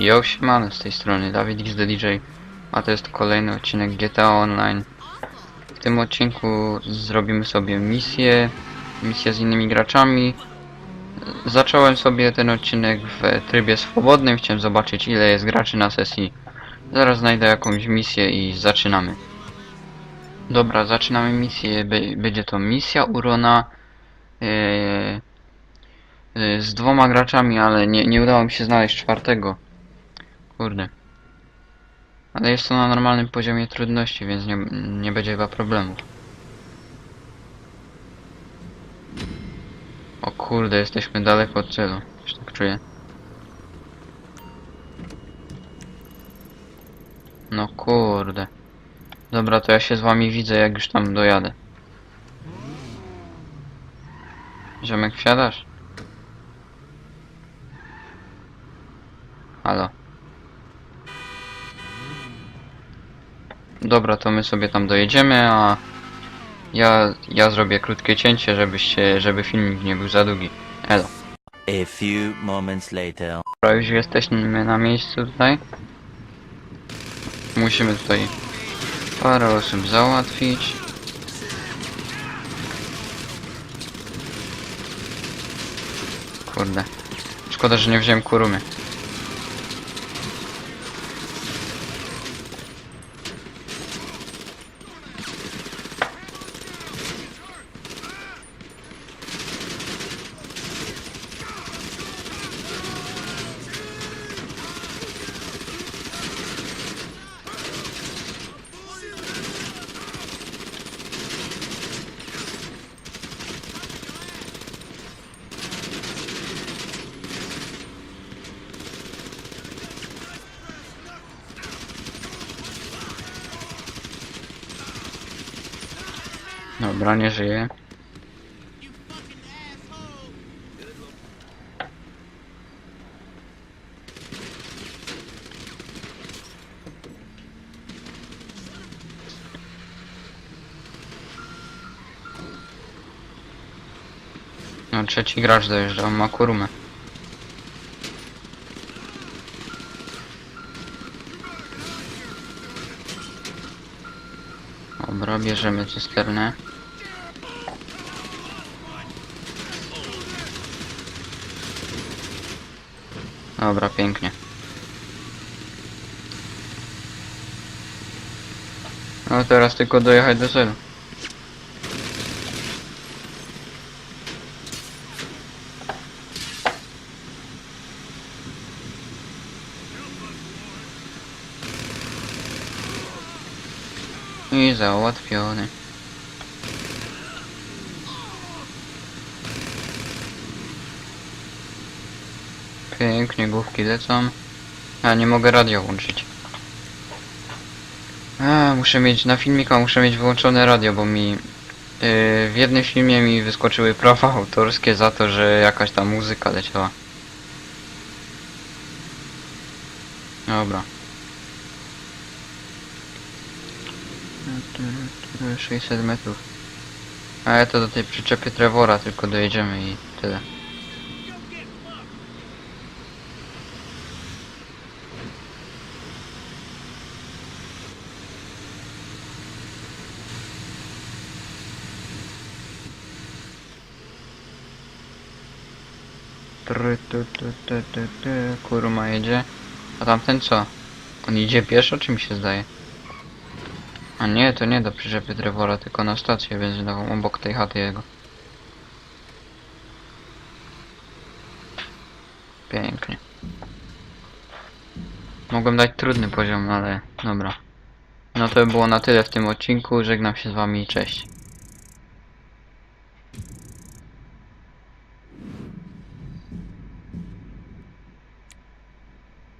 Yo, siemano, z tej strony Dawid XDDJ, a to jest kolejny odcinek GTA Online. W tym odcinku zrobimy sobie misję, misję z innymi graczami. Zacząłem sobie ten odcinek w trybie swobodnym, chciałem zobaczyć ile jest graczy na sesji. Zaraz znajdę jakąś misję i zaczynamy. Dobra, zaczynamy misję, będzie to misja Urona. Eee, y, z dwoma graczami, ale nie, nie udało mi się znaleźć czwartego. Kurde. Ale jest to na normalnym poziomie trudności, więc nie, nie będzie chyba problemu. O kurde, jesteśmy daleko od celu. Już tak czuję. No kurde. Dobra, to ja się z wami widzę, jak już tam dojadę. Ziomek, wsiadasz? Halo. Dobra, to my sobie tam dojedziemy, a ja, ja zrobię krótkie cięcie, żebyście, żeby filmik nie był za długi. Elo. A few moments later. Dobra, już jesteśmy na miejscu tutaj. Musimy tutaj parę osób załatwić. Kurde. Szkoda, że nie wziąłem kurumy. Dobra, nie żyje. No, trzeci gracz dojeżdża, on ma kurumę. Dobra, bierzemy cysternę. Dobra, pięknie. No teraz tylko dojechać do celu. I załatwiony. Pięknie, główki lecą. A, nie mogę radio włączyć. A, muszę mieć, na filmika muszę mieć wyłączone radio, bo mi... Yy, w jednym filmie mi wyskoczyły prawa autorskie za to, że jakaś tam muzyka leciała. Dobra. 600 metrów. A ja to do tej przyczepy Trevora tylko dojedziemy i tyle. Kurma jedzie. A tamten co? On idzie pieszo, czy mi się zdaje? A nie, to nie do przyczepy Trevora, tylko na stację benzynową obok tej chaty jego. Pięknie. Mogłem dać trudny poziom, ale dobra. No to by było na tyle w tym odcinku. Żegnam się z wami, cześć.